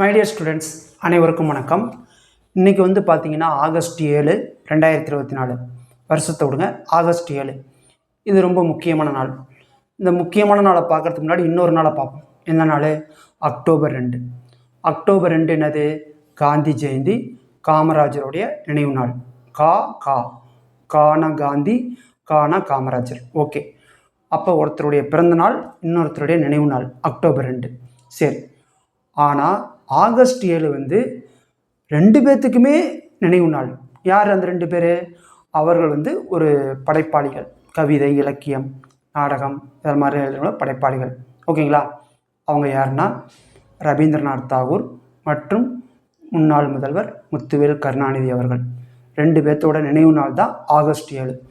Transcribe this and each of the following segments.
My dear students அனைவருக்கும் வணக்கம். இன்றைக்கி வந்து பார்த்திங்கன்னா ஆகஸ்ட் ஏழு ரெண்டாயிரத்தி இருபத்தி நாலு வருஷத்தை விடுங்க ஆகஸ்ட் ஏழு. இது ரொம்ப முக்கியமான நாள். இந்த முக்கியமான நாளை பார்க்கறதுக்கு முன்னாடி இன்னொரு நாளை பார்ப்போம் என்ன நாள்? அக்டோபர் ரெண்டு. அக்டோபர் ரெண்டு என்னது? காந்தி ஜெயந்தி காமராஜருடைய நினைவு நாள். கா கா. கான காந்தி கான காமராஜர். ஓகே. அப்போ ஒருத்தருடைய பிறந்த நாள் இன்னொருத்தருடைய நினைவு நாள் அக்டோபர் ரெண்டு. சரி. ஆனால் ஆகஸ்ட் ஏழு வந்து ரெண்டு பேர்த்துக்குமே நினைவு நாள். யார் அந்த ரெண்டு பேர்? அவர்கள் வந்து ஒரு படைப்பாளிகள். கவிதை இலக்கியம் நாடகம் இது மாதிரி எழுதுகிற படைப்பாளிகள். ஓகேங்களா? அவங்க யாருன்னா? ரவீந்திரநாத் தாகூர் மற்றும் முன்னாள் முதல்வர் முத்துவேல் கருணாநிதி அவர்கள். ரெண்டு பேர்த்தோட நினைவு நாள் தான் ஆகஸ்ட் ஏழு.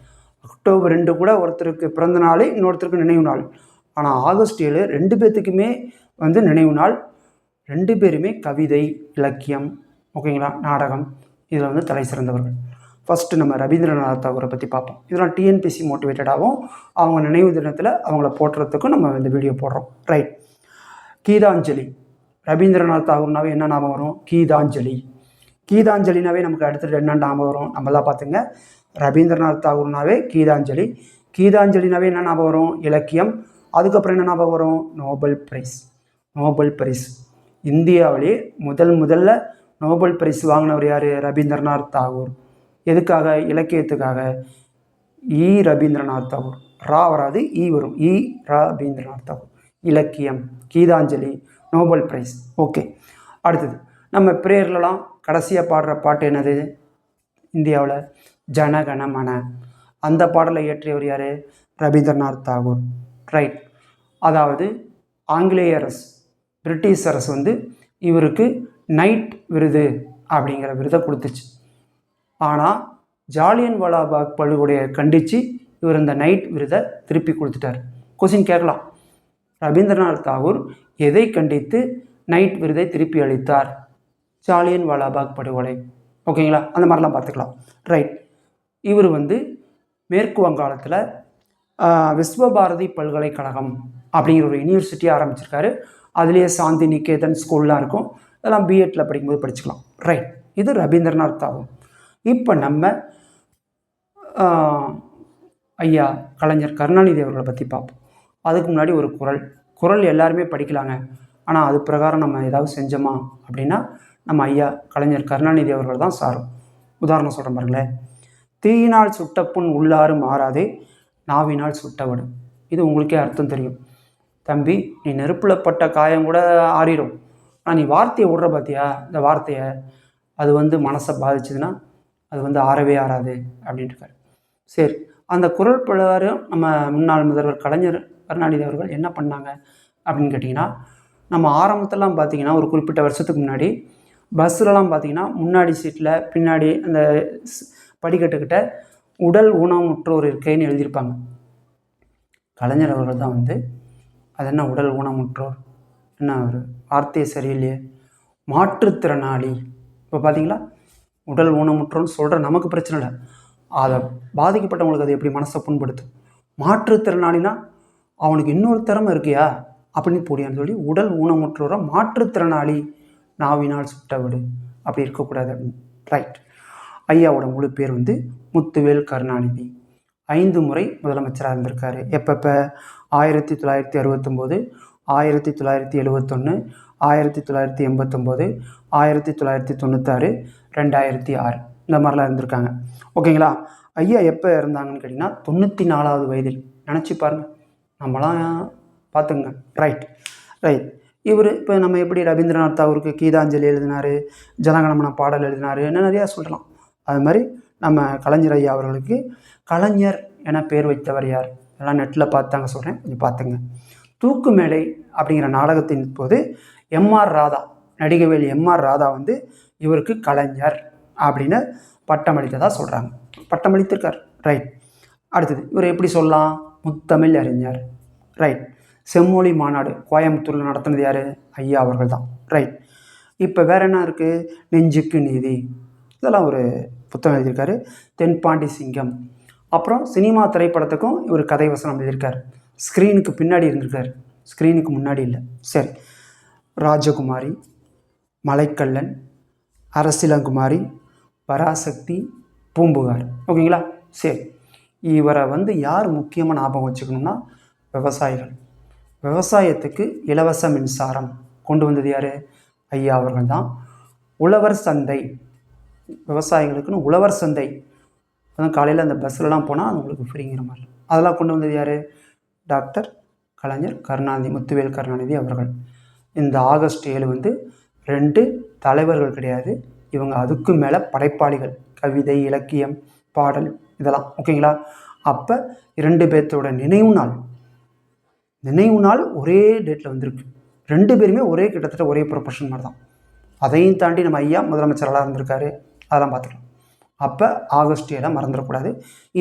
அக்டோபர் ரெண்டு கூட ஒருத்தருக்கு பிறந்த நாள் இன்னொருத்தருக்கு நினைவு நாள். ஆனால் ஆகஸ்ட் ஏழு ரெண்டு பேர்த்துக்குமே வந்து நினைவு நாள் ரெண்டு பேருமே கவிதை இலக்கியம் ஓகேங்களா நாடகம் இதில் வந்து தலை சிறந்தவர்கள். ஃபஸ்ட்டு நம்ம ரவீந்திரநாத் தாகூரை பற்றி பார்ப்போம். இதெல்லாம் டிஎன்பிசி மோட்டிவேட்டடாகவும் அவங்க நினைவு தினத்தில் அவங்கள போட்டுறதுக்கும் நம்ம இந்த வீடியோ போடுறோம். ரைட் கீதாஞ்சலி. ரவீந்திரநாத் தாகூர்னாவே என்ன ஞாபகம் வரும்? கீதாஞ்சலி. கீதாஞ்சலினாவே நமக்கு அடுத்தது என்ன ஞாபகம் வரும்? நம்மளாம் பார்த்துங்க. ரவீந்திரநாத் தாகூர்னாவே கீதாஞ்சலி. கீதாஞ்சலினாவே என்ன ஞாபகம் வரும்? இலக்கியம். அதுக்கப்புறம் என்ன ஞாபகம் வரும்? Nobel prize. Nobel prize. இந்தியாவிலேயே முதல் முதல்ல நோபல் பரிசு வாங்கினவர் யார்? ரவீந்திரநாத் தாகூர். எதுக்காக? இலக்கியத்துக்காக. இ. ரவீந்திரநாத் தாகூர். ரா வராது இ வரும். இ. ரவீந்திரநாத் தாகூர். இலக்கியம் கீதாஞ்சலி நோபல் பிரைஸ். ஓகே. அடுத்தது நம்ம பிரேயர்லலாம் கடைசியாக பாடுற பாட்டு என்னது? இந்தியாவில் ஜனகணமன அந்த பாடலை இயற்றியவர் யார்? ரவீந்திரநாத் தாகூர். ரைட். அதாவது ஆங்கிலேய அரசு பிரிட்டிஷ் அரசு வந்து இவருக்கு நைட் விருது அப்படிங்கிற விருதை கொடுத்துச்சு. ஆனால் ஜாலியன் வாலாபாக் படுகொலையை கண்டித்து இவர் இந்த நைட் விருதை திருப்பி கொடுத்துட்டார். கொஸ்டின் கேட்கலாம். ரவீந்திரநாத் தாகூர் எதை கண்டித்து நைட் விருதை திருப்பி அளித்தார்? ஜாலியன் வாலாபாக் படுகொலை ஓகேங்களா அந்த மாதிரிலாம் பார்த்துக்கலாம். ரைட் இவர் வந்து மேற்கு வங்காளத்தில் விஸ்வபாரதி பல்கலைக்கழகம் அப்படிங்கிற ஒரு யூனிவர்சிட்டி ஆரம்பிச்சிருக்காரு. அதுலேயே சாந்தி நிகேதன் ஸ்கூல்லாம் இருக்கும். அதெல்லாம் பிஎட்டில் படிக்கும்போது படிச்சுக்கலாம். ரைட் இது ரவீந்திரநாத் தாகூர். இப்போ நம்ம ஐயா கலைஞர் கருணாநிதி அவர்களை பற்றி பார்ப்போம். அதுக்கு முன்னாடி ஒரு குரல். குரல் எல்லாருமே படிக்கலாங்க. ஆனால் அது பிரகாரம் நம்ம ஏதாவது செஞ்சோமா அப்படின்னா நம்ம ஐயா கலைஞர் கருணாநிதி அவர்கள் தான் சாரும். உதாரணம் சொல்கிற பாருங்களேன். தீயினால் சுட்ட புண் உள்ளாறு மாறாதே நாவினால் சுட்டவடும் இது உங்களுக்கே அர்த்தம் தெரியும். தம்பி நீ நெருப்பில் பட்ட காயம் கூட ஆறிடும். ஆனால் நீ வார்த்தையை விடுற பார்த்தியா இந்த வார்த்தையை. அது வந்து மனசை பாதிச்சதுன்னா அது வந்து ஆறவே ஆறாது அப்படின்ட்டு சரி அந்த குரல் பிரகாரம் நம்ம முன்னாள் முதல்வர் கலைஞர் கருணாநிதி அவர்கள் என்ன பண்ணாங்க அப்படின்னு கேட்டிங்கன்னா நம்ம ஆரம்பத்திலாம் பார்த்தீங்கன்னா ஒரு குறிப்பிட்ட வருஷத்துக்கு முன்னாடி பஸ்ஸிலலாம் பார்த்தீங்கன்னா முன்னாடி சீட்டில் பின்னாடி அந்த ஸ்- படிக்கட்டுக்கிட்ட உடல் ஊனமுற்றோர் இருக்கைன்னு எழுதியிருப்பாங்க. கலைஞர் அவர்கள் தான் வந்து அது என்ன உடல் ஊனமுற்றோர்? என்ன ஒரு வார்த்தையை சரியில்லையே. மாற்றுத்திறனாளி. இப்போ பார்த்தீங்களா உடல் ஊனமுற்றோன்னு சொல்கிற நமக்கு பிரச்சனை இல்லை. அதை பாதிக்கப்பட்டவங்களுக்கு அது எப்படி மனசை புண்படுத்தும்? மாற்றுத்திறனாளினா அவனுக்கு இன்னொரு திறமை இருக்கியா? அப்படின்னு போடியான்னு சொல்லி உடல் ஊனமுற்றோரை மாற்றுத்திறனாளி நாவினால் சுட்ட விடு அப்படி இருக்கக்கூடாது அப்படின்னு. ரைட் ஐயாவோட முழு பேர் வந்து முத்துவேல் கருணாநிதி. ஐந்து முறை முதலமைச்சராக இருந்திருக்காரு. எப்பப்போ? ஆயிரத்தி தொள்ளாயிரத்தி அறுபத்தொம்போது ஆயிரத்தி தொள்ளாயிரத்தி எழுபத்தொன்று ஆயிரத்தி தொள்ளாயிரத்தி எண்பத்தொம்போது ஆயிரத்தி தொள்ளாயிரத்தி தொண்ணூத்தாறு ரெண்டாயிரத்தி ஆறு. இந்த மாதிரிலாம் இருந்திருக்காங்க. ஓகேங்களா? ஐயா எப்போ இறந்தாங்கன்னு கேட்டிங்கன்னா தொண்ணூற்றி நாலாவது வயதில். நினச்சி பாருங்கள் நம்மளாம் பார்த்துங்க ரைட் ரைட் இவர் இப்போ நம்ம எப்படி ரவீந்திரநாத் தாகூருக்கு கீதாஞ்சலி எழுதினார் ஜனகணமன பாடல் எழுதினார் என்ன நிறையா சொல்லலாம். அது மாதிரி நம்ம கலைஞர் ஐயா அவர்களுக்கு கலைஞர் என பேர் வைத்தவர் யார்? எல்லாம் நெட்டில் பார்த்தாங்க சொல்கிறேன் கொஞ்சம் பார்த்துங்க. தூக்கு மேடை அப்படிங்கிற நாடகத்தின் போது M R Radha Nadigavel M R Radha வந்து இவருக்கு கலைஞர் அப்படின்னு பட்டமளித்ததாக சொல்கிறாங்க பட்டமளித்திருக்கார் ரைட் அடுத்தது இவர் எப்படி சொல்லலாம்? முத்தமிழ் அறிஞர். ரைட் செம்மொழி மாநாடு கோயம்புத்தூரில் நடத்தினது யார்? ஐயா அவர்கள் தான். ரைட் இப்போ வேற என்ன இருக்குது நெஞ்சுக்கு நீதி. இதெல்லாம் ஒரு புத்தகம் எழுதியிருக்காரு. தென்பாண்டி சிங்கம். அப்புறம் சினிமா திரைப்படத்துக்கும் இவர் கதை வசனம் எழுதியிருக்காரு. ஸ்க்ரீனுக்கு பின்னாடி இருந்திருக்காரு. ஸ்க்ரீனுக்கு முன்னாடி இல்லை. சரி. ராஜகுமாரி மலைக்கல்லன் அரசிலங்குமாரி பராசக்தி பூம்புகார். ஓகேங்களா? சரி. இவரை வந்து யார் முக்கியமாக ஞாபகம் வச்சுக்கணும்னா விவசாயிகள். விவசாயத்துக்கு இலவச மின்சாரம் கொண்டு வந்தது யார்? ஐயா அவர்கள் தான். உழவர் சந்தை விவசாயிகளுக்குன்னு உழவர் சந்தை. அதான் காலையில் அந்த பஸ்லலாம் போனால் அது உங்களுக்கு ஃப்ரீங்கிற மாதிரி. அதெல்லாம் கொண்டு வந்தது யார்? டாக்டர் கலைஞர் கருணாநிதி முத்துவேல் கருணாநிதி அவர்கள். இந்த ஆகஸ்ட் ஏழு வந்து ரெண்டு தலைவர்கள் கிடையாது. இவங்க அதுக்கும் மேலே படைப்பாளிகள். கவிதை இலக்கியம் பாடல் இதெல்லாம். ஓகேங்களா? அப்போ இரண்டு பேர்த்தோட நினைவு நாள். நினைவு நாள் ஒரே டேட்டில் வந்திருக்கு. ரெண்டு பேருமே ஒரே கிட்டத்தட்ட ஒரே ப்ரொஃபஷன் மாதிரி தான். அதையும் தாண்டி நம்ம ஐயா முதலமைச்சரெல்லாம் இருந்திருக்காரு. அதெல்லாம் பார்த்துக்கலாம். அப்போ ஆகஸ்ட் ஏழை மறந்துடக்கூடாது.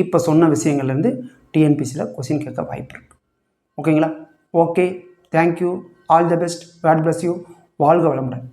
இப்போ சொன்ன விஷயங்கள்லேருந்து டிஎன்பிசியில் கொஸ்டின் கேட்க வாய்ப்பு இருக்குது ஓகேங்களா okay thank you all the best God bless you வாழ்க வளமுடன்.